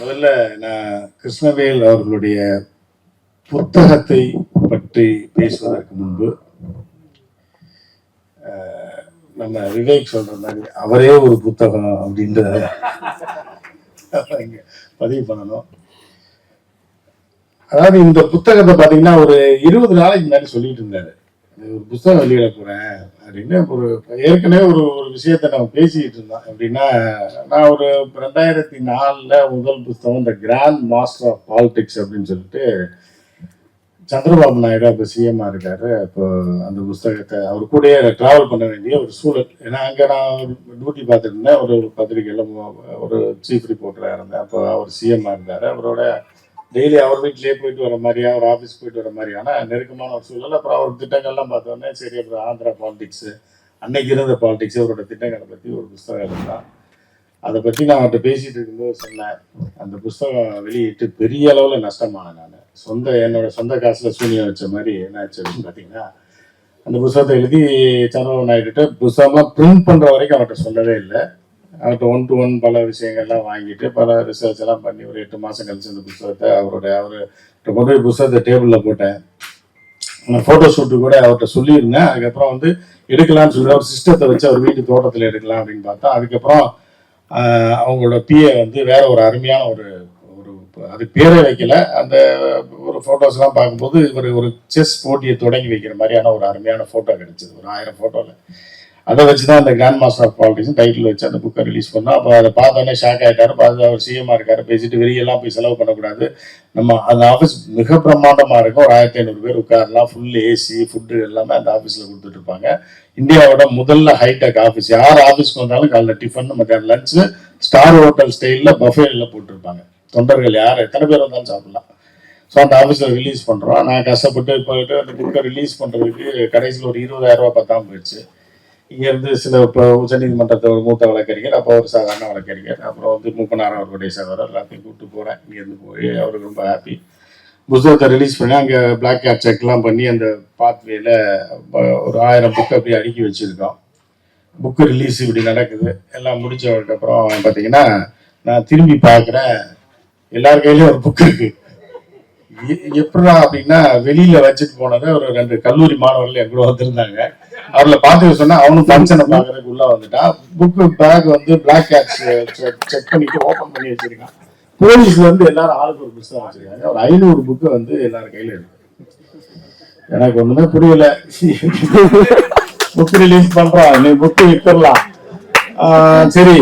முதல்ல நான் கிருஷ்ணவேல் அவர்களுடைய புத்தகத்தை பற்றி பேசுவதற்கு முன்பு நம்ம விவேக் சொல்ற மாதிரி அவரே ஒரு புத்தகம் அப்படின்றத பதிவு பண்ணணும். அதாவது இந்த புத்தகத்தை பார்த்தீங்கன்னா ஒரு இருபது நாளைக்கு முன்னாடி சொல்லிட்டு இருந்தாரு. ஒரு புத்தகம் வெளியிட போறேன். அப்படின்னு ஒரு ஏற்கனவே ஒரு ஒரு விஷயத்த நம்ம பேசிக்கிட்டு இருந்தோம் எப்படின்னா நான் ஒரு ரெண்டாயிரத்தி நாலில் முதல் புத்தகம் இந்த கிராண்ட் மாஸ்டர் ஆஃப் பாலிடிக்ஸ் அப்படின்னு சொல்லிட்டு சந்திரபாபு நாயுடு அப்போ சிஎம்மா இருக்காரு. இப்போ அந்த புஸ்தகத்தை அவர் கூடயே ட்ராவல் பண்ண வேண்டிய ஒரு சூழல். ஏன்னா அங்கே நான் டியூட்டி பார்த்துட்டு இருந்தேன். ஒரு பத்திரிகையில் ஒரு சீஃப் ரிப்போர்ட்டராக இருந்தேன். அப்போ அவர் சிஎம்மா இருந்தார். அவரோட டெய்லி அவர் வீட்லேயே போயிட்டு வர மாதிரியா அவர் ஆஃபீஸ் போயிட்டு வர மாதிரியான நெருக்கமான ஒரு சூழல் அப்புறம் அவர் திட்டங்கள்லாம் பார்த்தோன்னே சரி அப்புறம் ஆந்திரா பாலிடிக்ஸு அன்னைக்கு இருந்த பாலிடிக்ஸ் அவரோட திட்டங்களை பற்றி ஒரு புஸ்தகம் எழுதுனான் அதை பற்றி நான் அவர்கிட்ட பேசிகிட்டு இருக்கும்போது சொன்னேன் அந்த புஸ்தகம் வெளியிட்டு பெரிய அளவில் நஷ்டமான நான். சொந்த என்னோட சொந்த காசில் சூனியம் வச்ச மாதிரி என்ன ஆச்சு அப்படின்னு பார்த்தீங்கன்னா அந்த புஸ்தகத்தை எழுதி சந்திரபாபு நாயுடுகிட்ட புஸ்தகமாக பிரிண்ட் பண்ணுற வரைக்கும் அவர்கிட்ட சொல்லவே இல்லை. அவர்கிட்ட ஒன் டு ஒன் பல விஷயங்கள்லாம் வாங்கிட்டு பல ரிசர்ச் எல்லாம் பண்ணி ஒரு எட்டு மாதம் கழிச்சு அந்த புஸ்தகத்தை அவருடைய அவர்கிட்ட கொண்டு போய் புஸ்தகத்தை டேபிளில் போட்டேன். நான் ஃபோட்டோ ஷூட்டு கூட அவர்கிட்ட சொல்லியிருந்தேன். அதுக்கப்புறம் வந்து எடுக்கலாம்னு சொல்லி அவர் சிஸ்டத்தை வச்சு அவர் வீட்டு தோட்டத்தில் எடுக்கலாம் அப்படின்னு பார்த்தா அதுக்கப்புறம் அவங்களோட பிஏ வந்து வேற ஒரு அருமையான ஒரு ஒரு அது பேரே வைக்கல. அந்த ஒரு ஃபோட்டோஸ்லாம் பார்க்கும்போது ஒரு ஒரு செஸ் போட்டியை தொடங்கி வைக்கிற மாதிரியான ஒரு அருமையான ஃபோட்டோ கிடைச்சது. ஒரு ஆயிரம் ஃபோட்டோவில் அதை வச்சு தான் அந்த grand master of politics title வச்சு அந்த புக்கை ரிலீஸ் பண்ணோம். அப்போ அதை பார்த்தோன்னே ஷாக் ஆகிட்டாரு பார்த்து அவர் சிஎம்மாக இருக்காரு. பேசிட்டு வெளியெல்லாம் போய் செலவு பண்ணக்கூடாது. நம்ம அந்த ஆஃபீஸ் மிக பிரமாண்டமாக இருக்கும். ஒரு ஆயிரத்தி ஐநூறு பேர் உட்காரலாம். ஃபுல் ஏசி ஃபுட்டு எல்லாமே அந்த ஆஃபீஸில் கொடுத்துட்டு இருப்பாங்க. இந்தியாவோட முதல்ல ஹைடெக் ஆஃபீஸ் யார் ஆஃபீஸ்க்கு வந்தாலும் காலைல டிஃபன் மத்தியானம் லஞ்சு ஸ்டார் ஹோட்டல் ஸ்டைலில் பஃபேல போட்டிருப்பாங்க. தொண்டர்கள் யார்? எத்தனை பேர் வந்தாலும் சாப்பிடலாம். ஸோ அந்த ஆஃபீஸில் ரிலீஸ் பண்ணுறோம் நான் கஷ்டப்பட்டு போயிட்டு அந்த புக்கை ரிலீஸ் பண்ணுறதுக்கு கடைசியில் ஒரு இருபதாயிரம் பத்தாமல் போயிடுச்சு. இங்கேருந்து சில இப்போ உச்சநீதிமன்றத்தை ஒரு மூத்த வழக்கறிஞர் அப்போ ஒரு சாதாரண வழக்கறிஞர். அப்புறம் வந்து மூப்பனார் அவர்களுடைய சகோதரர் எல்லாத்தையும் கூப்பிட்டு போகிறேன் இங்கேருந்து போய் அவருக்கு ரொம்ப ஹாப்பி புத்தகத்தை ரிலீஸ் பண்ணி அங்கே பிளாக் கேட் செக்லாம் பண்ணி அந்த பாத்வேல ஒரு ஆயிரம் புக் அப்படி அடுக்கி வச்சுருக்கோம். புக்கு ரிலீஸ் இப்படி நடக்குது. எல்லாம் முடிச்சதுக்கப்புறம் பார்த்தீங்கன்னா நான் திரும்பி பார்க்குறேன் எல்லார் கையிலையும் ஒரு புக் இருக்குது எ- எப்படிடா அப்படின்னா வெளியில் வச்சுட்டு போனது ஒரு ரெண்டு கல்லூரி மாணவர்கள் என் கூட வந்திருந்தாங்க. அவர்ல பார்த்து சொன்னா அவனும் ஃபங்க்ஷனை பார்க்கறதுக்கு உள்ள வந்துட்டான் புக்கு பேக் வந்து பிளாக் கேட்ச் செக் பண்ணிட்டு ஓபன் பண்ணி வச்சிருக்கான். போலீஸ் வந்து எல்லாரும் ஆளுக்கு ஒரு புத்தகம் வச்சிருக்காங்க. ஒரு ஐநூறு புக்கு வந்து எல்லாரும் கையில இருக்கு. எனக்கு ஒண்ணுமே புரியல. புக் ரிலீஸ் பண்றோம். நீ புக்கு வித்துடலாம். சரி.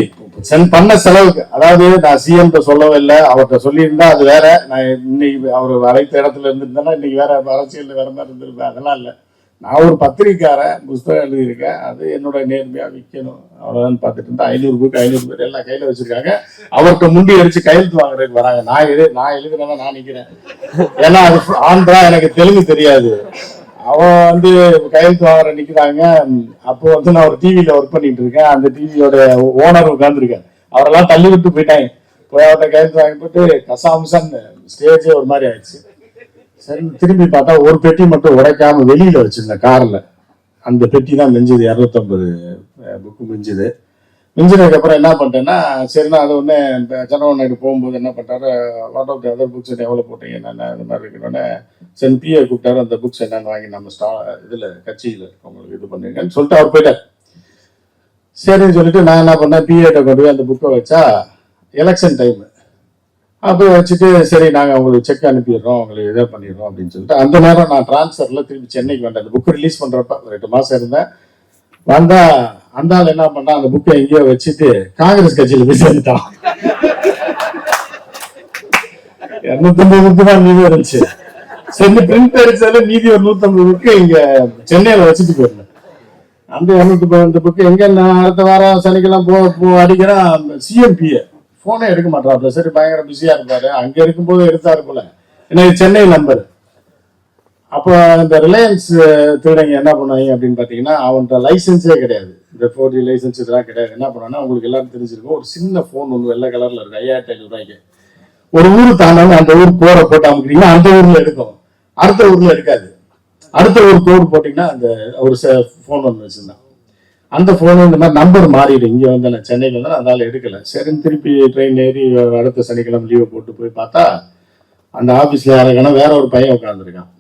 சென்ட் பண்ண செலவுக்கு. அதாவது நான் சிஎம் சொல்லவே இல்லை. அவர்கிட்ட சொல்லியிருந்தா அது வேற. நான் இன்னைக்கு அவர் அழைத்த இடத்துல இருந்திருந்தேன்னா இன்னைக்கு வேற அரசியல் வேற மாதிரி இருந்திருப்பேன். அதெல்லாம் இல்லை. நான் ஒரு பத்திரிக்காரன் புஸ்தகம் எழுதியிருக்கேன். அது என்னோட நேர்மையா விற்கணும் அவ்வளோதான் பார்த்துட்டு இருந்தா ஐநூறு புக்கு ஐநூறு பேர் எல்லாம் கையில வச்சிருக்காங்க. அவர்கிட்ட முண்டி அடிச்சு கையெழுத்து வாங்குறதுக்கு வராங்க. நான் எழு நான் எழுதுனேன்னா நான் நிக்கிறேன். ஏன்னா அது ஆந்திரா எனக்கு தெலுங்கு தெரியாது. அவன் வந்து கையெழுத்து வாங்குற நிக்கிறாங்க. அப்போ வந்து நான் ஒரு டிவியில ஒர்க் பண்ணிட்டு இருக்கேன். அந்த டிவியோட ஓனர் உட்காந்துருக்கேன் அவரெல்லாம் தள்ளி விட்டு போயிட்டாங்க. போய் அவர்கிட்ட கையெழுத்து வாங்கி போட்டு கசாம்சன் ஸ்டேஜே ஒரு மாதிரி ஆயிடுச்சு. திரும்பி பார்த்தா ஒரு பெட்டி மட்டும் உடைக்காம வெளியில வச்சிருந்தேன் கார்ல. அந்த பெட்டி தான் மிஞ்சுது இரநூத்தம்பது புக்கு மிஞ்சுது. மிஞ்சினதுக்கு அப்புறம் என்ன பண்ணிட்டேன்னா சரி நான் அது ஒன்று சந்திரபாபு நாயுடு போகும்போது என்ன பண்ணிட்டாரு what of the other books எவ்வளோ போட்டீங்க என்னென்ன இந்த மாதிரி இருக்கணும்னே சரி பிஏ கூப்பிட்டாரு அந்த புக்ஸ் என்னன்னு வாங்கி நம்ம ஸ்டா இதில் கட்சியில் உங்களுக்கு இது பண்ணுங்கன்னு சொல்லிட்டு அவர் போயிட்டார். சரின்னு சொல்லிட்டு நான் என்ன பண்ணேன் பிஏட்ட கொண்டு போய் அந்த புக்கை வச்சா எலெக்ஷன் டைமு அப்போ வச்சுட்டு சரி நாங்கள் உங்களுக்கு செக் அனுப்பிடுறோம் உங்களுக்கு இதை பண்ணிடுறோம் அப்படின்னு சொல்லிட்டு அந்த நேரம் நான் ட்ரான்ஸ்ஃபரில் திருப்பி சென்னைக்கு வந்தேன். அந்த புக்கு ரிலீஸ் பண்ணுறப்ப ரெண்டு மாதம் இருந்தேன். வந்தா அந்த ஆள் என்ன பண்ணா அந்த புக்கை எங்கேயோ வச்சுட்டு காங்கிரஸ் கட்சியில போய் சேர்ந்துட்டான். இரநூத்தம்பது புக்கு தான் மீதி இருந்துச்சு. சரி பிரிண்ட் அடிச்சாலே மீதி ஒரு நூத்தம்பது புக்கு இங்க சென்னையில வச்சுட்டு போயிருந்தேன். அந்த இரநூத்தி பதினெட்டு புக்கு எங்க நான் அடுத்த வாரம் சனிக்கெல்லாம் போ போ அடிக்கிறேன் சிஎம்பிஏ போனே எடுக்க மாட்டாப்ல. சரி பயங்கர பிஸியா இருப்பாரு. அங்க இருக்கும்போது எடுத்தாரு போல. எனக்கு சென்னை நம்பர் அப்போ இந்த ரிலையன்ஸ் திருடங்க என்ன பண்ணுவாங்க அப்படின்னு பார்த்தீங்கன்னா அவன்கிட்ட லைசன்ஸே கிடையாது. இந்த ஃபோர் ஜி லைசன்ஸ் இதெல்லாம் கிடையாது. என்ன பண்ணுவாங்கன்னா உங்களுக்கு எல்லாரும் தெரிஞ்சிருக்கும். ஒரு சின்ன ஃபோன் ஒன்று வெள்ளை கலரில் இருக்கு ஐயாயிரத்தி ஐநூறு ரூபாய்க்கு. ஒரு ஊர் தாண்டாம அந்த ஊர் கோரை போட்டு அமுக்கிறீங்கன்னா அந்த ஊரில் எடுக்கும். அடுத்த ஊரில் எடுக்காது. அடுத்த ஊர் கோடு போட்டிங்கன்னா அந்த ஒரு ஃபோன் ஒன்று வச்சுருந்தான். அந்த ஃபோனு இந்த மாதிரி நம்பர் மாறிடு இங்கே வந்து நான் சென்னைக்கு வந்து அதனால் எடுக்கல. சரின்னு திருப்பி ட்ரெயின் ஏறி அடுத்த சனிக்கிழமை லீவை போட்டு போய் பார்த்தா அந்த ஆஃபீஸில் யாருக்கான வேற ஒரு பையன் உட்காந்துருக்கான்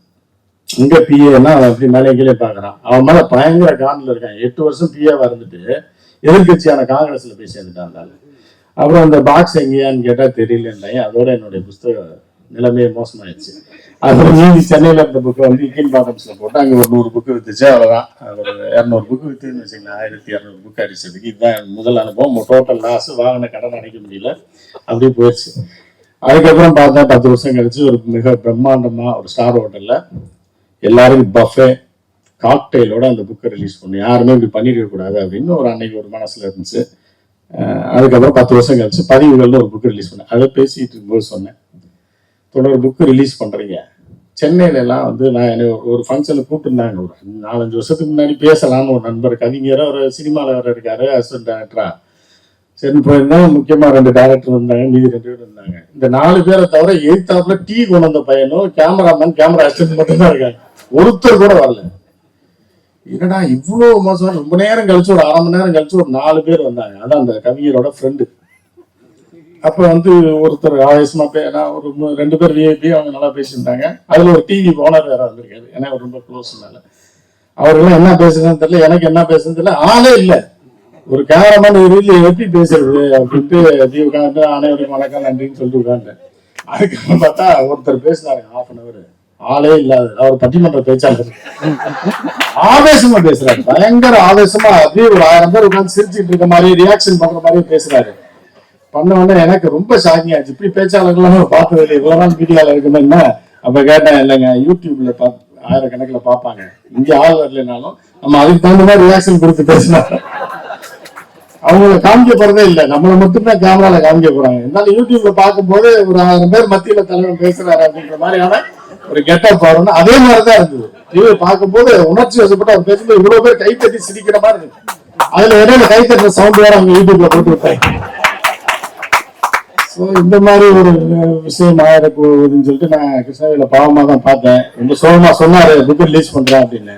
இங்கே பிஏன்னா அவன் அப்படி மேலே கீழே பார்க்குறான். அவன் மேலே பயங்கர காண்டில் இருக்கான். எட்டு வருஷம் பிஏவாக இருந்துட்டு எதிர்கட்சியான காங்கிரஸில் போய் சேர்ந்துட்டான் அந்த அப்புறம் அந்த பாக்ஸ் எங்கேயான்னு கேட்டால் தெரியலன்றாங்க. அதோட என்னுடைய புஸ்தக நிலைமையே மோசமாயிடுச்சு. அப்புறம் மீதி சென்னையில் இருந்த புக்கை வந்து இக்கின் பாட்டம்ஸில் போட்டு அங்கே ஒரு நூறு புக்கு வித்துச்சு அவ்வளோதான் ஒரு இரநூறு புக்கு வித்துன்னு வச்சுக்கலாம் ஆயிரத்தி இரநூறு புக்கு அடிச்சதுக்கு. இதுதான் முதல் அனுபவம். டோட்டல் லாஸ் வாங்கின கடன் அடைக்க முடியல. அப்படியே போயிடுச்சு. அதுக்கப்புறம் பார்த்தா பத்து வருஷம் கழிச்சு ஒரு மிக பிரம்மாண்டமா ஒரு ஸ்டார் ஹோட்டல்ல எல்லாரும் பஃபே காக்டெயிலோட அந்த புக்கை ரிலீஸ் பண்ணி. யாருமே இப்படி பண்ணிருக்க கூடாது அப்படின்னு ஒரு அன்னைக்கு ஒரு மனசுல இருந்துச்சு. அதுக்கப்புறம் பத்து வருஷம் கழிச்சு பதிவுகள்னு ஒரு புக்கு ரிலீஸ் பண்ணேன் அதை பேசிட்டு இருக்கும்போது சொன்னேன். தொடர் புக்கு ரிலீஸ் பண்றீங்க. சென்னையில எல்லாம் வந்து நான் என்னை ஒரு- ஒரு கூப்பிட்டுருந்தாங்க ஒரு நாலஞ்சு வருஷத்துக்கு முன்னாடி பேசலாம்னு ஒரு நண்பர். கவிஞரா ஒரு சினிமாவில் வேற இருக்காரு அசிஸ்டன்ட் டேரக்டரா சரி போயிருந்தா முக்கியமா ரெண்டு டேரக்டர் இருந்தாங்க மீதி ரெண்டு பேர் இருந்தாங்க. இந்த நாலு பேரை தவிர எழுத்தாப்புல டீ கொண்டு வந்த பையனும் கேமராமேன் கேமரா அசிஸ்டன்ட் மட்டும்தான் இருக்காங்க. ஒருத்தர் கூட வரல. என்னடா இவ்வளவு மோசம் ரொம்ப நேரம் கழிச்சு ஒரு அரை மணி நேரம் கழிச்சு ஒரு நாலு பேர் வந்தாங்க. அதான் அந்த கவிஞரோட ஃப்ரெண்டு அப்போ வந்து ஒருத்தர் ஆவேசமா பே நான் ஒரு ரெண்டு பேர் விஐபி அவங்க நல்லா பேசியிருந்தாங்க. அதுல ஒரு டிவி ஓனர் வேற வந்திருக்காரு ஏன்னா அவர் ரொம்ப க்ளோஸ்னால அவரெல்லாம் என்ன பேசுறதுன்னு தெரியல. எனக்கு என்ன பேசுறதுன்னு தெரியல. ஆளே இல்ல. ஒரு கேமராமேன் இருந்து எப்படி பேசுறது அப்படின்ட்டு தீ உட்காந்து வணக்கம் நன்றின்னு சொல்லிட்டு உட்காந்தேன் அதுக்கப்புறம் பார்த்தா ஒருத்தர் பேசினாரு ஹாஃப் அன் அவர் ஆளே இல்லாது அவர் பட்டிமன்ற பேச்சாளர். ஆவேசமா பேசுறாரு. பயங்கர ஆவேசமா அப்படியே ஒரு ஆயிரம் பேர் உட்காந்து சிரிச்சுட்டு இருக்க மாதிரி ரியாக்ஷன் பண்ற மாதிரி பேசுறாரு. பண்ண உடனே எனக்கு ரொம்ப ஷாக்கிங் ஆச்சு இப்படி பேச்சாளர்கள்லாம் நான் பார்த்தது இல்லை இவ்வளவு நாள் மீடியால இருக்குன்னு என்ன? அப்ப கேட்டேன் இல்லைங்க யூடியூப்ல பார்த்து ஆயிரக்கணக்கில் பார்ப்பாங்க. இங்கே ஆள் வரலைனாலும் நம்ம அதுக்கு தகுந்த மாதிரி ரியாக்ஷன் கொடுத்து பேசினா. அவங்கள காமிக்க போறதே இல்லை. நம்மளை மட்டும்தான் கேமரால காமிக்க போறாங்க. இருந்தாலும் யூடியூப்ல பார்க்கும்போது ஒரு ஆயிரம் பேர் மத்தியில தலைவர் பேசுறாரு அப்படின்ற மாதிரியான ஒரு கெட்டப் வரணும் அதே மாதிரிதான் இருந்தது. டிவி பார்க்கும்போது உணர்ச்சி வசப்பட்டு அவர் பேசும்போது இவ்வளவு பேர் கைத்தட்டி சிரிக்கிற மாதிரி இருக்கு. அதுல இடையில கைத்தட்டுற சவுண்ட் வேற அவங்க யூடியூப்ல போட்டு விட்டாங்க. ஸோ இந்த மாதிரி ஒரு விஷயம் ஆயிடக்கூடாதுன்னு சொல்லிட்டு நான் கிருஷ்ணகிரியில பாவமா தான் பார்த்தேன். ரொம்ப சோகமா சொன்னாரு புக் ரிலீஸ் பண்றேன் அப்படின்னு.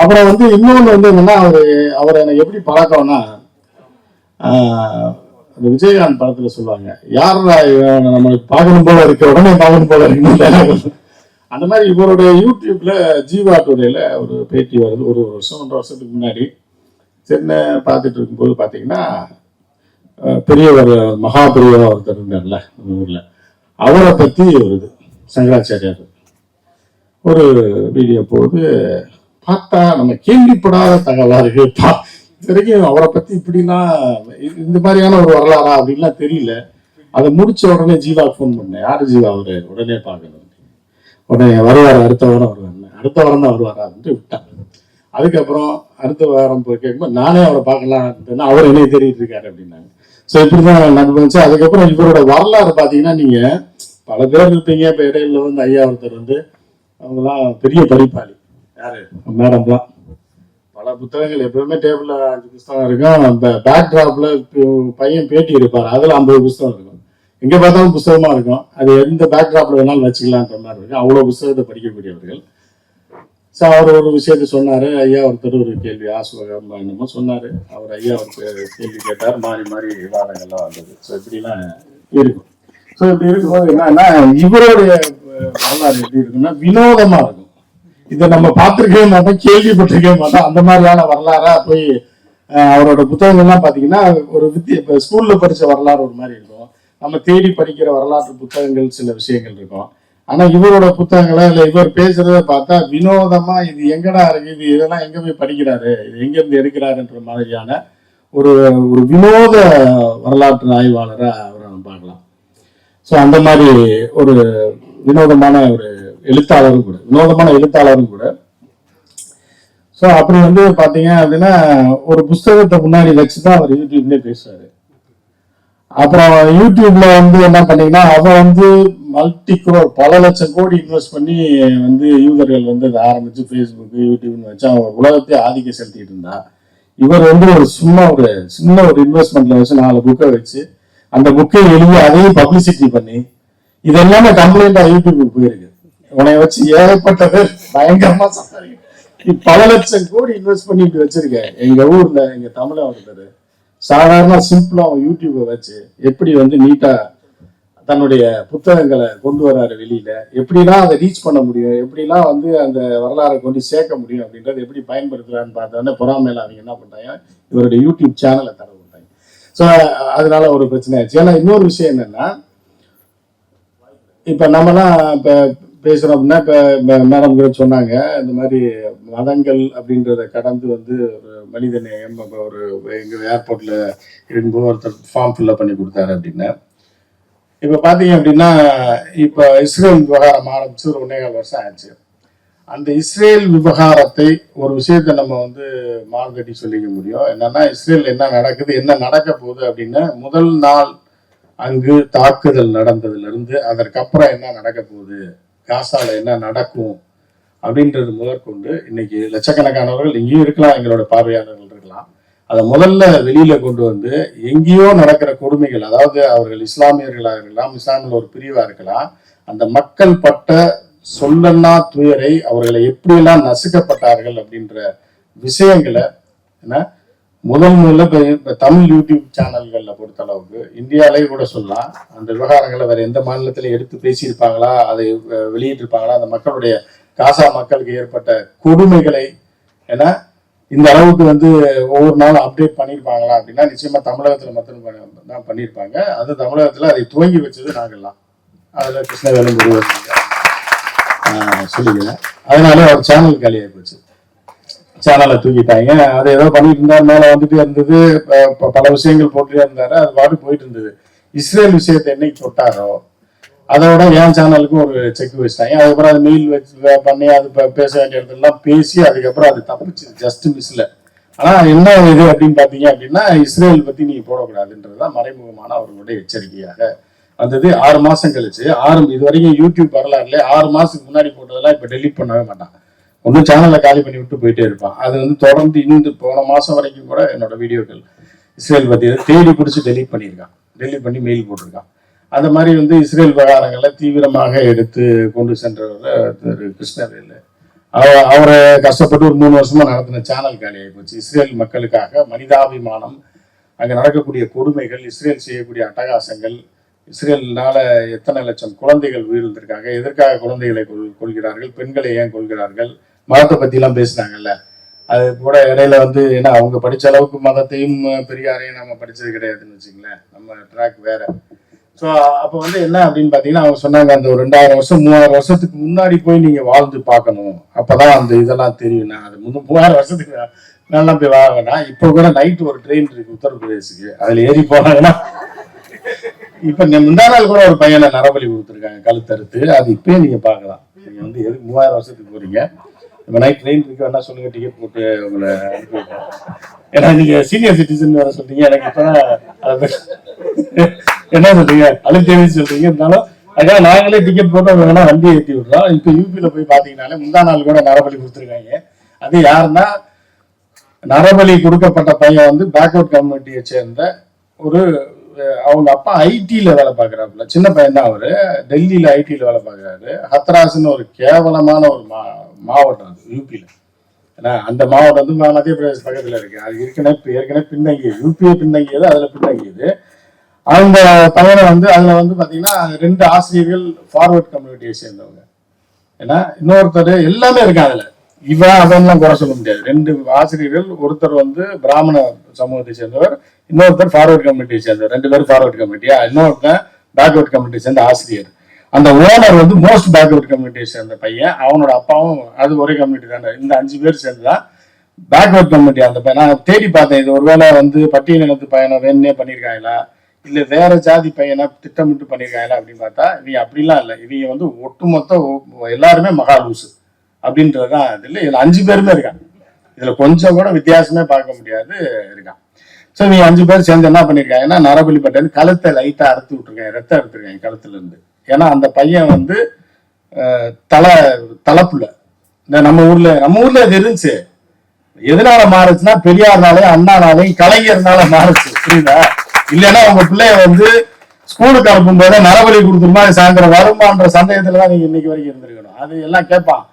அப்புறம் வந்து இன்னொன்று வந்து என்னன்னா அவர் அவர் எனக்கு எப்படி பழக்கம்னா அந்த விஜயகாந்த் படத்துல சொல்லுவாங்க யாரா இவன் நம்மளுக்கு பார்க்கணும் போல இருக்கு உடனே பார்க்கணும் போல இருக்கு அந்த மாதிரி இவருடைய யூடியூப்ல ஜீவா டுடேல ஒரு பேட்டி வருது ஒரு வருஷம் ஒன்றரை வருஷத்துக்கு முன்னாடி. சென்னை பார்த்துட்டு இருக்கும்போது பார்த்தீங்கன்னா பெரிய பெரியவர் மகா பெரியவர் ஒருத்தர் இருந்தார்ல நம்ம ஊரில். அவரை பற்றி ஒரு இது சங்கராச்சாரியார் ஒரு வீடியோ போது பார்த்தா நம்ம கேள்விப்படாத தகவலாக இருக்கு? பா- இது வரைக்கும் அவரை பற்றி இப்படின்னா இது- இந்த மாதிரியான ஒரு வரலாறா அப்படின்லாம் தெரியல. அதை முடிச்ச உடனே ஜீவா ஃபோன் பண்ணேன். யார் ஜீவா? அவரு உடனே பார்க்கணும் உடனே வருவார் அடுத்த வாரம் வருவார். அடுத்த வாரம் தான் வருவாரா அப்படின்ட்டு விட்டாங்க. அதுக்கப்புறம் அடுத்த வாரம் போய் கேட்கும்போது நானே அவரை பார்க்கலாம் அப்படின்னா அவர் என்னைய தேடிட்டு இருக்காரு அப்படின்னாங்க. ஸோ இப்படிதான் நடந்துச்சு. அதுக்கப்புறம் இவரோட வரலாறு பார்த்தீங்கன்னா நீங்க பல பேர் இருப்பீங்க. இப்போ இடையில வந்து ஐயா ஒருத்தர் வந்து அவங்கலாம் பெரிய படிப்பாளி யாரு? மேடம் தான் பல புத்தகங்கள் எப்பவுமே டேபிள்ல அஞ்சு புத்தகம் இருக்கும். பேக் டிராப்ல பையன் பேட்டி எடுப்பார். அதுல ஐம்பது புத்தகம் இருக்கும். எங்க பார்த்தாலும் புத்தகமா இருக்கும். அது எந்த பேக் டிராப்ல வேணாலும் வச்சுக்கலான்ற மாதிரி இருக்கும். அவ்வளவு புத்தகத்தை படிக்கக்கூடியவர்கள். ஸோ அவர் ஒரு விஷயத்த சொன்னாரு. ஐயா ஒருத்தர் ஒரு கேள்வி ஆசுவகம் என்னமோ சொன்னாரு. அவர் ஐயா ஒரு கேள்வி கேட்டார். மாறி மாறி விவாதங்கள்லாம் வந்தது. ஸோ இப்படிலாம் இருக்கும். ஸோ இப்படி இருக்கும்போது என்னன்னா இவருடைய வரலாறு எப்படி இருக்குன்னா வினோதமா இருக்கும். இதை நம்ம பார்த்துருக்கவே மாட்டோம் கேள்விப்பட்டிருக்கவே மாட்டோம். அந்த மாதிரியான வரலாறா போய் அவரோட புத்தகங்கள்லாம் பார்த்தீங்கன்னா ஒரு வித்திய இப்போ ஸ்கூல்ல படிச்ச வரலாறு ஒரு மாதிரி இருக்கும். நம்ம தேடி படிக்கிற வரலாற்று புத்தகங்கள் சில விஷயங்கள் இருக்கும். ஆனா இவரோட புத்தகங்களை இல்ல இவர் பேசுறத பார்த்தா வினோதமா இது எங்கடா இருக்கு? இது இதெல்லாம் எங்க போய் படிக்கிறாரு? இது எங்க இருந்து எடுக்கிறாருன்ற மாதிரியான ஒரு ஒரு வினோத வரலாற்று ஆய்வாளரா அவரை நம்ம பார்க்கலாம். ஸோ அந்த மாதிரி ஒரு வினோதமான ஒரு எழுத்தாளரும் கூட வினோதமான எழுத்தாளரும் கூட. ஸோ அப்படி வந்து பார்த்தீங்க அப்படின்னா ஒரு புஸ்தகத்தை முன்னாடி வச்சு தான் அவர் யூடியூப்லேயே பேசுவார். அப்புறம் யூடியூப்ல வந்து என்ன பண்ணீங்கன்னா அவன் வந்து மல்டி குரோர் பல லட்சம் கோடி இன்வெஸ்ட் பண்ணி வந்து யூதர்கள் வந்து அதை ஆரம்பிச்சு ஃபேஸ்புக் யூடியூப்னு வச்சு அவன் உலகத்தை ஆதிக்கம் செலுத்திட்டு இருந்தா இவர் வந்து ஒரு சும்மா ஒரு சின்ன ஒரு இன்வெஸ்ட்மெண்ட்ல வச்சு நாலு புக்கை வச்சு அந்த புக்கை எழுதி அதையும் பப்ளிசிட்டி பண்ணி இது எல்லாமே கம்ப்ளைண்டா யூடியூபுக்கு போயிருக்கு. உன்னை வச்சு ஏகப்பட்ட பேர் பயங்கரமா சம்பாதிக்கும் பல லட்சம் கோடி இன்வெஸ்ட் பண்ணிட்டு வச்சிருக்கேன் எங்க ஊர்ல எங்க தமிழ ஒருத்தர் சாதாரண சிம்பிளா அவன் யூடியூபை வச்சு எப்படி வந்து நீட்டா தன்னுடைய புத்தகங்களை கொண்டு வராரு வெளியில. எப்படிலாம் அதை ரீச் பண்ண முடியும்? எப்படிலாம் வந்து அந்த வரலாறை கொண்டு சேர்க்க முடியும் அப்படின்றத எப்படி பயன்படுத்துறான்னு பார்த்தோன்னே பொறாமையில அவங்க என்ன பண்றாங்க இவருடைய யூடியூப் சேனலை தர விட்டாங்க ஸோ அதனால ஒரு பிரச்சனை ஆச்சு. ஏன்னா இன்னொரு விஷயம் என்னன்னா இப்ப நம்மலாம் இப்ப பேசுறோம் அப்படின்னா இப்ப மேடம் கூட சொன்னாங்க இந்த மாதிரி மதங்கள் அப்படின்றத கடந்து வந்து ஒரு மனித நேயம் ஒரு எங்க ஏர்போர்ட்ல இருக்கும்போது ஒருத்தர் ஃபார்ம் ஃபில்லப் பண்ணி கொடுத்தாரு அப்படின்னு. இப்ப பாத்தீங்க அப்படின்னா இப்ப இஸ்ரேல் விவகாரம் ஆரம்பிச்சு ஒரு ஒன்னேகால் வருஷம் ஆச்சு. அந்த இஸ்ரேல் விவகாரத்தை ஒரு விஷயத்தை நம்ம வந்து மார்கட்டி சொல்லிக்க முடியும். என்னன்னா இஸ்ரேல் என்ன நடக்குது என்ன நடக்க போகுது அப்படின்னு முதல் நாள் அங்கு தாக்குதல் நடந்ததுல இருந்து அதற்கப்புறம் என்ன நடக்க போகுது காசால என்ன நடக்கும் அப்படின்றது முதற்கொண்டு இன்னைக்கு லட்சக்கணக்கானவர்கள் இங்கேயும் இருக்கலாம் எங்களோட பார்வையாளர்கள் அதை முதல்ல வெளியில கொண்டு வந்து எங்கேயோ நடக்கிற கொடுமைகள் அதாவது அவர்கள் இஸ்லாமியர்களாக இருக்கலாம் இஸ்லாமியில் ஒரு பிரிவா இருக்கலாம் அந்த மக்கள் பட்ட சொல்லன்னா துயரை அவர்களை எப்படியெல்லாம் நசுக்கப்பட்டார்கள் அப்படின்ற விஷயங்களை என்ன முதல் முதல்ல இப்போ தமிழ் யூடியூப் சேனல்களில் பொறுத்த அளவுக்கு இந்தியாலே கூட சொல்லலாம் அந்த விவகாரங்களை வேறு எந்த மாநிலத்தில் எடுத்து பேசியிருப்பாங்களா அதை வெளியிட்டிருப்பாங்களா அந்த மக்களுடைய காசா மக்களுக்கு ஏற்பட்ட கொடுமைகளை ஏன்னா இந்த அளவுக்கு வந்து ஒவ்வொரு நாளும் அப்டேட் பண்ணியிருப்பாங்களா அப்படின்னா நிச்சயமா தமிழகத்துல மட்டும் தான் பண்ணியிருப்பாங்க. அது தமிழகத்துல அதை துவங்கி வச்சது நாங்கள்லாம் அதுல கிருஷ்ணவேலு முருகன் சொல்லிக்கிறேன் அதனால அவர் சேனல் காலியாகி போச்சு. சேனலை தூக்கிட்டாங்க அது ஏதோ பண்ணிட்டு இருந்தார் மேல இருந்தது. பல விஷயங்கள் போட்டுட்டே இருந்தாரு. அது பாட்டு போயிட்டு இருந்தது. இஸ்ரேல் விஷயத்தை என்னைக்கு தொட்டாரோ அதோட என் சேனலுக்கும் ஒரு செக் வச்சிட்டாங்க அதுக்கப்புறம் அது மெயில் வச்சு பண்ணி அது பேச வேண்டிய இடத்துலாம் பேசி அதுக்கப்புறம் அது தப்பிச்சு ஜஸ்ட் மிஸ்ல ஆனா என்ன இது அப்படின்னு பாத்தீங்க அப்படின்னா இஸ்ரேல் பத்தி நீங்க போடக்கூடாதுன்றதுதான் மறைமுகமான அவர்களுடைய எச்சரிக்கையாக வந்தது. ஆறு மாசம் கழிச்சு ஆறு இது வரைக்கும் யூடியூப் வரலாறுல ஆறு மாசத்துக்கு முன்னாடி போட்டதெல்லாம் இப்ப டெலீட் பண்ணவே மாட்டான் ஒன்றும் சேனலை காலி பண்ணி விட்டு போயிட்டே இருப்பான். அது வந்து தொடர்ந்து இன்னும் போன மாசம் வரைக்கும் கூட என்னோட வீடியோக்கள் இஸ்ரேல் பத்தி தேடி பிடிச்சி டெலீட் பண்ணியிருக்கான். டெலீட் பண்ணி மெயில் போட்டிருக்கான். அந்த மாதிரி வந்து இஸ்ரேல் விவகாரங்களை தீவிரமாக எடுத்து கொண்டு சென்றவர் திரு கிருஷ்ணவேலு அவ- அவரை கஷ்டப்பட்டு ஒரு மூணு வருஷமா நடத்தின சேனல் காலியாகி போச்சு. இஸ்ரேல் மக்களுக்காக மனிதாபிமானம் அங்கே நடக்கக்கூடிய கொடுமைகள் இஸ்ரேல் செய்யக்கூடிய அட்டகாசங்கள் இஸ்ரேல்னால எத்தனை லட்சம் குழந்தைகள் உயிரிழந்திருக்காங்க எதற்காக குழந்தைகளை கொள் கொள்கிறார்கள் பெண்களை ஏன் கொள்கிறார்கள் மதத்தை பற்றிலாம் பேசினாங்கல்ல. அது கூட இடையில வந்து ஏன்னா அவங்க படித்த அளவுக்கு மதத்தையும் பெரியாரையும் நம்ம படித்தது கிடையாதுன்னு வச்சுங்களேன். நம்ம ட்ராக் வேற. ஸோ அப்போ வந்து என்ன அப்படின்னு பார்த்தீங்கன்னா அவங்க சொன்னாங்க அந்த ஒரு ரெண்டாயிரம் வருஷம் மூவாயிரம் வருஷத்துக்கு முன்னாடி போய் நீங்கள் வாழ்ந்து பார்க்கணும். அப்போ தான் அந்த இதெல்லாம் தெரியும். நான் அது முன்ன மூவாயிரம் வருஷத்துக்கு நல்லா போய் வாழ வேண்டாம் இப்போ கூட நைட் ஒரு ட்ரெயின் இருக்கு உத்தரப்பிரதேசுக்கு அதில் ஏறி போனாங்கன்னா இப்போ நி- முந்தா நாள் கூட ஒரு பையனை நரபலி கொடுத்துருக்காங்க கழுத்தறுத்து. அது இப்பயே நீங்கள் பார்க்கலாம். நீங்கள் வந்து எதுக்கு மூவாயிரம் வருஷத்துக்கு போகிறீங்க இப்போ நைட் ட்ரெயின் இருக்கு வேணா சொல்லுங்க டிக்கெட் போட்டு உங்களை ஏன்னா நீங்கள் சீனியர் சிட்டிசன் வேறு சொல்றீங்க. எனக்கு இப்போ தான் என்ன சொல்றீங்க? அழுத்தேவி சொல்றீங்க. இருந்தாலும் அதான் நாங்களே டிக்கெட் போட்டு வேணா வண்டி ஏற்றி விடுறோம். இப்போ யூபியில போய் பார்த்தீங்கனாலே முந்தா நாள் கூட நரபலி கொடுத்துருக்காங்க. அது யாருன்னா நரபலி கொடுக்கப்பட்ட பையன் வந்து பேக்வர்ட் கம்யூனிட்டியை சேர்ந்த ஒரு அவங்க அப்பா ஐடியில் வேலை பார்க்குறாப்புல. சின்ன பையன் தான் அவர். டெல்லியில ஐடியில் வேலை பார்க்குறாரு. ஹத்ராஸ்னு ஒரு கேவலமான ஒரு மா மாவட்டம் அது யூபியில ஏன்னா அந்த மாவட்டம் வந்து மத்திய பிரதேச பக்கத்தில் இருக்குது அது ஏற்கனவே ஏற்கனவே பின்தங்கியது. யூபியை பின்தங்கியது அதுல பின்தங்கியது. அந்த பையனை வந்து அதுல வந்து பாத்தீங்கன்னா ரெண்டு ஆசிரியர்கள் ஃபார்வர்ட் கம்யூனிட்டியை சேர்ந்தவங்க. ஏன்னா இன்னொருத்தர் எல்லாமே இருக்காங்க அதுல. இவன் அதெல்லாம் குறை சொல்ல முடியாது. ரெண்டு ஆசிரியர்கள் ஒருத்தர் வந்து பிராமண சமூகத்தை சேர்ந்தவர் இன்னொருத்தர் ஃபார்வர்ட் கம்யூனிட்டியை சேர்ந்தவர். ரெண்டு பேரும் ஃபார்வர்ட் கம்யூனிட்டியா இன்னொருத்தன் பேக்வர்ட் கம்யூனிட்டியை சேர்ந்த ஆசிரியர். அந்த ஓனர் வந்து மோஸ்ட் பேக்வர்ட் கம்யூனிட்டியை சேர்ந்த பையன். அவனோட அப்பாவும் அது ஒரே கம்யூனிட்டி தானே. இந்த அஞ்சு பேர் சேர்ந்துதான் பேக்வர்ட் கம்யூனிட்டி அந்த பையன். நான் தேடி பார்த்தேன். இது ஒருவேளை வந்து பட்டியலினத்து பையனை வேணுன்னே பண்ணியிருக்காங்களா? இல்ல வேற ஜாதி பையனா திட்டமிட்டு பண்ணியிருக்காங்களா அப்படின்னு பார்த்தா இவங்க அப்படிலாம் இல்லை. இவங்க வந்து ஒட்டுமொத்த எல்லாருமே மகா லூசு அப்படின்றதுதான் இதுல. இதுல அஞ்சு பேருமே இருக்காங்க. இதுல கொஞ்சம் கூட வித்தியாசமே பார்க்க முடியாது இருக்கான். ஸோ இவங்க அஞ்சு பேர் சேர்ந்து என்ன பண்ணியிருக்காங்கன்னா நரபலி பட்டன் கழுத்தை லைட்டா அறுத்து விட்டுருக்காங்க ரத்தம் எடுத்திருக்காங்க கழுத்துல இருந்து. ஏன்னா அந்த பையன் வந்து தலை தலைப்புல. இந்த நம்ம ஊர்ல நம்ம ஊர்ல இது இருந்துச்சு. எதனால மாறுச்சுன்னா பெரியார்னாலையும் அண்ணானாலையும் கலைஞர்னால மாறுச்சு புரியுதா? இல்லைன்னா உங்க பிள்ளைய வந்து ஸ்கூலுக்கு அனுப்பும் போதே நரபலி கொடுத்துருமா சாயந்தரம் வருமான்ற சந்தேகத்துல தான் நீங்க இன்னைக்கு வரைக்கும் இருந்திருக்கணும். அது எல்லாம் கேட்பான்.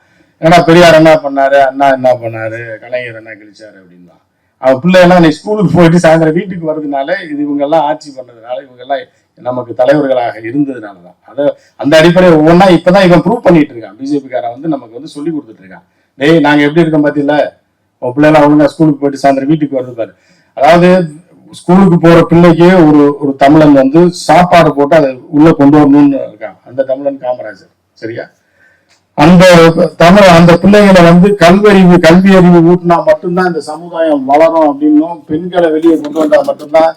ஏன்னா பெரியார் என்ன பண்ணாரு? அண்ணா என்ன பண்ணாரு? கலைஞர் என்ன கிழிச்சாரு அப்படின்னா அவன் பிள்ளைலாம் நீ ஸ்கூலுக்கு போயிட்டு சாயந்தரம் வீட்டுக்கு வர்றதுனால இது இவங்கெல்லாம் ஆட்சி பண்ணதுனால இவங்கெல்லாம் நமக்கு தலைவர்களாக இருந்ததுனால தான் அதை அந்த அடிப்படையில் ஒவ்வொன்றா இப்போ தான் இவன் ப்ரூவ் பண்ணிட்டு இருக்கான். பிஜேபிக்காரன் வந்து நமக்கு வந்து சொல்லி கொடுத்துட்டு இருக்கான். டேய் நாங்கள் எப்படி இருக்கோம் பார்த்தீங்களா உன் பிள்ளைலாம் ஒழுங்கா ஸ்கூலுக்கு போயிட்டு சாயந்தரம் வீட்டுக்கு வருது பாரு. அதாவது ஸ்கூலுக்கு போற பிள்ளைக்கே ஒரு ஒரு தமிழன் வந்து சாப்பாடு போட்டு அதை உள்ள கொண்டு வரணும்னு இருக்கான் அந்த தமிழன் காமராஜர். சரியா? அந்த தமிழ் அந்த பிள்ளைங்களை வந்து கல்வறிவு கல்வி அறிவு ஊட்டினா மட்டும்தான் இந்த சமுதாயம் வளரும் அப்படின்னும் பெண்களை வெளியே கொண்டு வந்தா மட்டும்தான்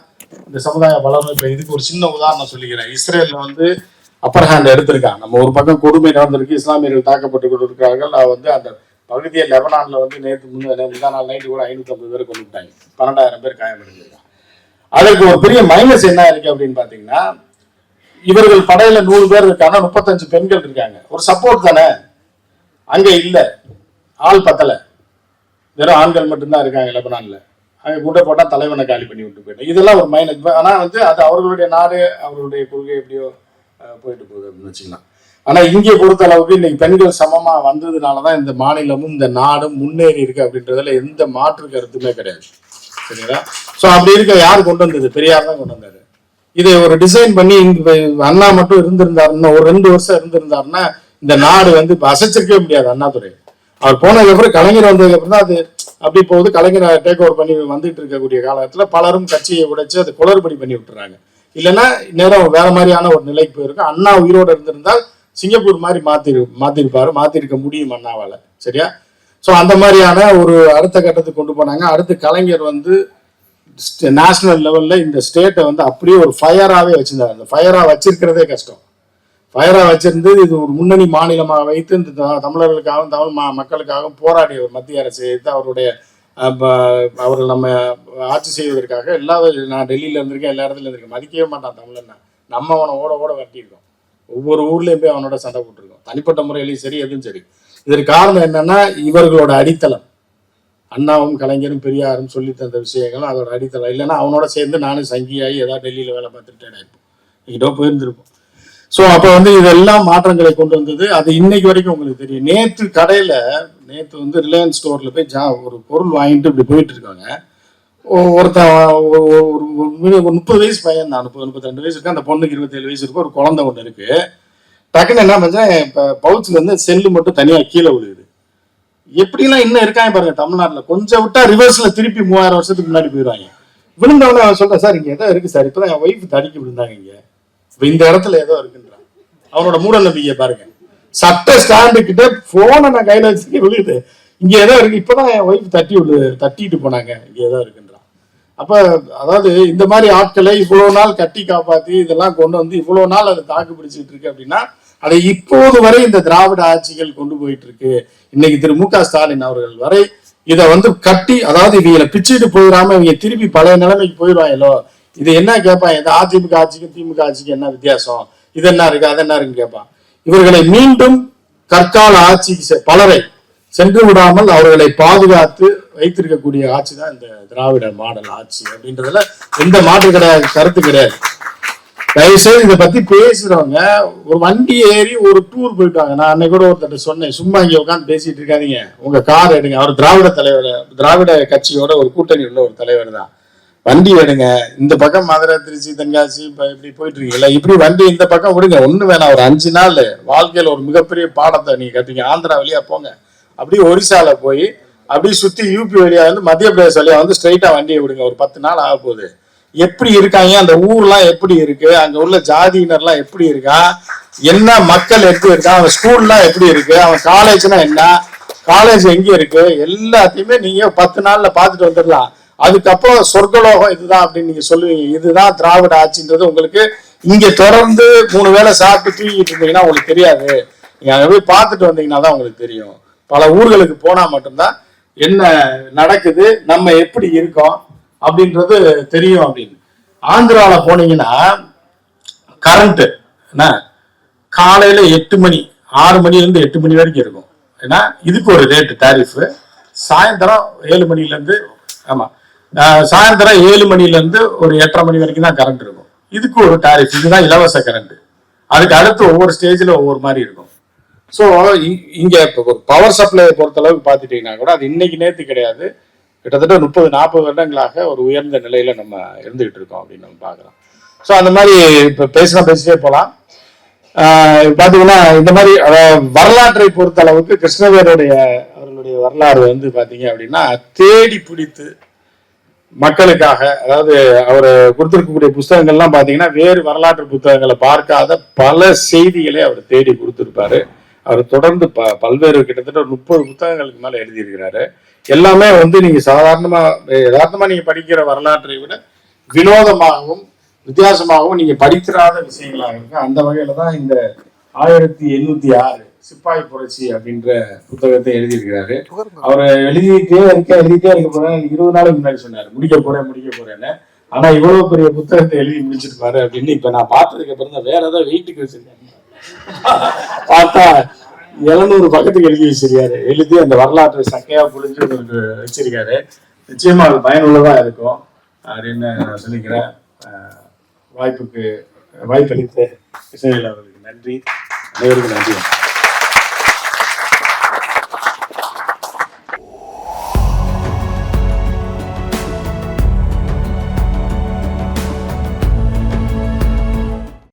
இந்த சமுதாயம் வளரும். இப்ப இதுக்கு ஒரு சின்ன உதாரணம் சொல்லிக்கிறேன். இஸ்ரேல்ல வந்து அப்பர் ஹேண்ட் எடுத்திருக்காங்க. நம்ம ஒரு பக்கம் கொடுமை நடந்திருக்கு இஸ்லாமியர்கள் தாக்கப்பட்டு கொண்டிருக்கிறார்கள். வந்து அந்த பகுதியை லெபனான்ல வந்து நேற்று முந்தைய முந்தா நாள் நைட்டு கூட ஐநூத்தி ஐம்பது பேர் கொண்டு விட்டாங்க. பன்னெண்டாயிரம் பேர் காயமடைஞ்சிருக்காங்க. அதற்கு ஒரு பெரிய மைனஸ் என்ன இருக்கு அப்படின்னு பாத்தீங்கன்னா இவர்கள் படையில நூறு பேர் இருக்காங்க முப்பத்தஞ்சு பெண்கள் இருக்காங்க. ஒரு சப்போர்ட் தானே? அங்க இல்ல. ஆள் பத்தல. வெறும் ஆண்கள் மட்டும்தான் இருக்காங்க லெபனான்ல. அங்க குண்டை போட்டா தலைவனை காலி பண்ணி விட்டு போயிட்டேன் இதெல்லாம் ஒரு மைனஸ் ஆனா வந்து அது அவர்களுடைய நாடு அவர்களுடைய கொள்கை எப்படியோ போயிட்டு போகுது அப்படின்னு வச்சுக்கலாம். ஆனா இங்கே பொறுத்த அளவுக்கு இன்னைக்கு பெண்கள் சமமா வந்ததுனாலதான் இந்த மாநிலமும் இந்த நாடும் முன்னேறி இருக்கு அப்படின்றதுல எந்த மாற்று கருத்துமே கிடையாது. சரிங்களா? ஸோ அப்படி இருக்க யார் கொண்டு வந்தது? பெரியார் தான் கொண்டு வந்தாரு. இதை ஒரு டிசைன் பண்ணி இந்த அண்ணா மட்டும் இருந்திருந்தாருன்னா ஒரு ரெண்டு வருஷம் இருந்திருந்தாருன்னா இந்த நாடு வந்து இப்போ அசைச்சிருக்கவே முடியாது அண்ணாதுரை. அவர் போனதுக்கப்புறம் கலைஞர் வந்ததுக்கப்புறம் தான் அது அப்படி போகுது. கலைஞரை டேக் ஓவர் பண்ணி வந்துட்டு இருக்கக்கூடிய காலத்தில் பலரும் கட்சியை உடைச்சு அதை குளறுபடி பண்ணி விட்டுறாங்க. இல்லைன்னா நேரம் வேற மாதிரியான ஒரு நிலைக்கு போயிருக்கு அண்ணா உயிரோடு இருந்திருந்தால் சிங்கப்பூர் மாதிரி மாத்தி மாத்திருப்பாரு மாத்திருக்க முடியும் அண்ணாவால. சரியா? ஸோ அந்த மாதிரியான ஒரு அடுத்த கட்டத்துக்கு கொண்டு போனாங்க. அடுத்து கலைஞர் வந்து நேஷனல் லெவலில் இந்த ஸ்டேட்டை வந்து அப்படியே ஒரு ஃபயராகவே வச்சிருந்தாரு. அந்த ஃபயராக வச்சிருக்கிறதே கஷ்டம். ஃபயராக வச்சிருந்து இது ஒரு முன்னணி மாநிலமாக வைத்து இந்த த- தமிழர்களுக்காகவும் தமிழ் ம- மக்களுக்காகவும் போராடிய ஒரு மத்திய அரசு. எடுத்து அவருடைய அவர்கள் நம்ம ஆட்சி செய்வதற்காக எல்லா நான் டெல்லியில் இருந்திருக்கேன் எல்லா இடத்துல இருந்திருக்கேன். மதிக்கவே மாட்டான் தமிழன் நம்ம அவனை ஓட ஓட வெட்டியிருக்கோம். ஒவ்வொரு ஊர்லேயும் போய் அவனோட சண்டை போட்டிருக்கோம். தனிப்பட்ட முறையிலையும் சரி எதுவும் சரி. இதற்கு காரணம் என்னன்னா இவர்களோட அடித்தளம். அண்ணாவும் கலைஞரும் பெரியாரும் சொல்லி தந்த விஷயங்கள் அதோட அடித்தளம். இல்லைன்னா அவனோட சேர்ந்து நானும் சங்கியாகி ஏதாவது டெல்லியில் வேலை பார்த்துட்டு இருப்போம் எங்கிட்ட போயிருந்திருப்போம். ஸோ அப்போ வந்து இதெல்லாம் மாற்றங்களை கொண்டு வந்தது. அது இன்னைக்கு வரைக்கும் உங்களுக்கு தெரியும். நேற்று கடையில் நேற்று வந்து ரிலையன்ஸ் ஸ்டோரில் போய் ஜா ஒரு பொருள் வாங்கிட்டு இப்படி போயிட்டு இருக்காங்க. ஒருத்தன் ஒரு முப்பது வயசு பையன் தான் முப்பது முப்பத்தி ரெண்டு வயசு இருக்கு. அந்த பொண்ணுக்கு இருபத்தேழு வயசு இருக்கு. ஒரு குழந்தை ஒன்று இருக்குது டக்குன்னு என்ன பண்ணேன் இப்போ பவுச்சில் இருந்து செல்லு மட்டும் தனியாக கீழே விழுகுது. எப்படிலாம் இன்னும் இருக்காங்க பாருங்க தமிழ்நாட்டில். கொஞ்சம் விட்டா ரிவர்ஸில் திருப்பி மூவாயிரம் வருஷத்துக்கு முன்னாடி போயிடுவாங்க விழுந்தவனே அவன் சொல்கிறேன் சார் இங்கே ஏதோ இருக்குது சார். இப்போ தான் என் ஒய்ஃப் தடிக்கி விழுந்தாங்க இங்கே. இப்போ இந்த இடத்துல ஏதோ இருக்குன்றான் அவனோட மூட நம்பிக்கை பாருங்க. சட்ட ஸ்டாண்டுக்கிட்ட ஃபோனை நான் கையில் வச்சு விழுகுது இங்கே ஏதோ இருக்கு. இப்பதான் என் ஒய்ஃப் தட்டி விழு தட்டிட்டு போனாங்க. இங்கே ஏதோ இருக்குன்றான். அப்போ அதாவது இந்த மாதிரி ஆட்களை இவ்வளோ நாள் கட்டி காப்பாற்றி இதெல்லாம் கொண்டு வந்து இவ்வளோ நாள் அதை தாக்கு பிடிச்சிட்டு இருக்கு அப்படின்னா அதை இப்போது வரை இந்த திராவிட ஆட்சிகள் கொண்டு போயிட்டு இருக்கு இன்னைக்கு திரு மு க ஸ்டாலின் அவர்கள் வரை இதை வந்து கட்டி அதாவது இவங்களை பிச்சுட்டு போயிடாம இவங்க திருப்பி பழைய நிலைமைக்கு போயிடுவாங்களோ? இது என்ன கேட்பான் இந்த அதிமுக ஆட்சிக்கும் திமுக ஆட்சிக்கும் என்ன வித்தியாசம்? இது என்ன இருக்கு அது என்ன இருக்குன்னு கேட்பான் இவர்களை மீண்டும் கற்கால ஆட்சிக்கு செ- பலரை சென்று விடாமல் அவர்களை பாதுகாத்து வைத்திருக்கக்கூடிய ஆட்சி தான் இந்த திராவிட மாடல் ஆட்சி அப்படின்றதுல எந்த மாற்று கிடையாது கருத்து கிடையாது. தயவுசெய்து இதை பத்தி பேசுறவங்க ஒரு வண்டி ஏறி ஒரு டூர் போயிட்டாங்க. நான் அன்னைக்கு கூட ஒருத்தர் சொன்னேன் சும்மா இங்க உட்காந்து பேசிட்டு இருக்காதீங்க. உங்க கார் எடுங்க. அவர் திராவிட தலைவர் திராவிட கட்சியோட ஒரு கூட்டணி உள்ள ஒரு தலைவர் தான். வண்டி எடுங்க. இந்த பக்கம் மதுரை திருச்சி தென்காசி இப்படி போயிட்டு இருக்கீங்களா இப்படி வண்டி இந்த பக்கம் விடுங்க. ஒண்ணு வேணாம். ஒரு அஞ்சு நாள் வாழ்க்கையில ஒரு மிகப்பெரிய பாடத்தை நீங்க கட்டுங்க. ஆந்திரா வழியா போங்க. அப்படியே ஒரிசால போய் அப்படியே சுத்தி யூபி வழியா வந்து மத்திய பிரதேச வழியா வந்து ஸ்ட்ரைட்டா வண்டியை விடுங்க. ஒரு பத்து நாள் ஆக போகுது எப்படி இருக்காங்க அந்த ஊர்லாம் எப்படி இருக்கு அங்க உள்ள ஜாதியினர்லாம் எப்படி இருக்கா என்ன மக்கள் எப்படி இருக்கா அவன் ஸ்கூல்லாம் எப்படி இருக்கு அவன் காலேஜ்னா என்ன காலேஜ் எங்க இருக்கு எல்லாத்தையுமே நீங்க பத்து நாள்ல பார்த்துட்டு வந்துடலாம். அதுக்கப்புறம் சொர்க்கலோகம் இதுதான் அப்படின்னு நீங்க சொல்லுவீங்க. இதுதான் திராவிட ஆட்சின்றது உங்களுக்கு இங்க தொடர்ந்து மூணு வேளை சாப்பிட்டு தூங்கிட்டு இருந்தீங்கன்னா உங்களுக்கு தெரியாது. நீங்க அங்க போய் பார்த்துட்டு வந்தீங்கன்னா தான் உங்களுக்கு தெரியும். பல ஊர்களுக்கு போனா மட்டும்தான் என்ன நடக்குது நம்ம எப்படி இருக்கோம் அப்படின்றது தெரியும் அப்படின்னு. ஆந்திராவில் போனீங்கன்னா கரண்ட்டு என்ன? காலையில் எட்டு மணி ஆறு மணிலேருந்து எட்டு மணி வரைக்கும் இருக்கும். ஏன்னா இதுக்கு ஒரு ரேட்டு டேரிஃபு சாயந்தரம் ஏழு மணிலேருந்து ஆமாம் சாயந்தரம் ஏழு மணிலேருந்து ஒரு எட்டரை மணி வரைக்கும் தான் கரண்ட் இருக்கும். இதுக்கு ஒரு டேரிஃப் இதுதான் இலவச கரண்ட் அதுக்கு அடுத்து ஒவ்வொரு ஸ்டேஜில் ஒவ்வொரு மாதிரி இருக்கும். ஸோ இங்கே இப்போ ஒரு பவர் சப்ளை பொறுத்தளவுக்கு பார்த்துட்டீங்கன்னா கூட அது இன்னைக்கு நேற்று கிடையாது. கிட்டத்தட்ட முப்பது நாற்பது வருடங்களாக ஒரு உயர்ந்த நிலையில நம்ம இருந்துகிட்டு இருக்கோம் அப்படின்னு நம்ம பார்க்குறோம். ஸோ அந்த மாதிரி இப்போ பேசினா பேசிட்டே போகலாம் பார்த்தீங்கன்னா இந்த மாதிரி வரலாற்றை பொறுத்த அளவுக்கு கிருஷ்ணவேருடைய அவர்களுடைய வரலாறு வந்து பார்த்தீங்க அப்படின்னா தேடி பிடித்து மக்களுக்காக அதாவது அவர் கொடுத்துருக்கக்கூடிய புஸ்தகங்கள்லாம் பார்த்தீங்கன்னா வேறு வரலாற்று புத்தகங்களை பார்க்காத பல செய்திகளை அவர் தேடி கொடுத்திருப்பாரு. அவர் தொடர்ந்து ப பல்வேறு கிட்டத்தட்ட முப்பது புத்தகங்களுக்கு மேலே எழுதியிருக்கிறாரு. எல்லாமே வந்து நீங்க சாதாரணமா யதார்த்தமா நீங்க படிக்கிற வரலாற்றை விட வினோதமாகவும் வித்தியாசமாகவும் நீங்க படித்திராத விஷயங்களாக இருக்கு. அந்த வகையில தான் இந்த ஆயிரத்தி எண்ணூத்தி ஆறு சிப்பாய் புரட்சி அப்படின்ற புத்தகத்தை எழுதியிருக்கிறாரு. அவர் எழுதிட்டே இருக்க எழுதிட்டே இருக்க போறேன். இருபது நாளுக்கு முன்னாடி சொன்னாரு. முடிக்க போறேன் முடிக்க போறேன்னு. ஆனா இவ்வளவு பெரிய புத்தகத்தை எழுதி முடிச்சிருப்பாரு அப்படின்னு இப்ப நான் பார்த்ததுக்கு அப்புறம் தான் வேற ஏதாவது வெயிட்டுக்கு வச்சிருக்கேன். பார்த்தா எழுநூறு பக்கத்துக்கு எழுதி வச்சிருக்காரு. எழுதி அந்த வரலாற்றை சக்கையா புழிஞ்சு உங்களுக்கு வச்சிருக்காரு. நிச்சயமா அது பயனுள்ளதா இருக்கும் அப்படின்னு நான் சொல்லிக்கிறேன். வாய்ப்புக்கு வாய்ப்பளித்த கிருஷ்ணவேல் அவர்களுக்கு நன்றி. அனைவருக்கும் நன்றி.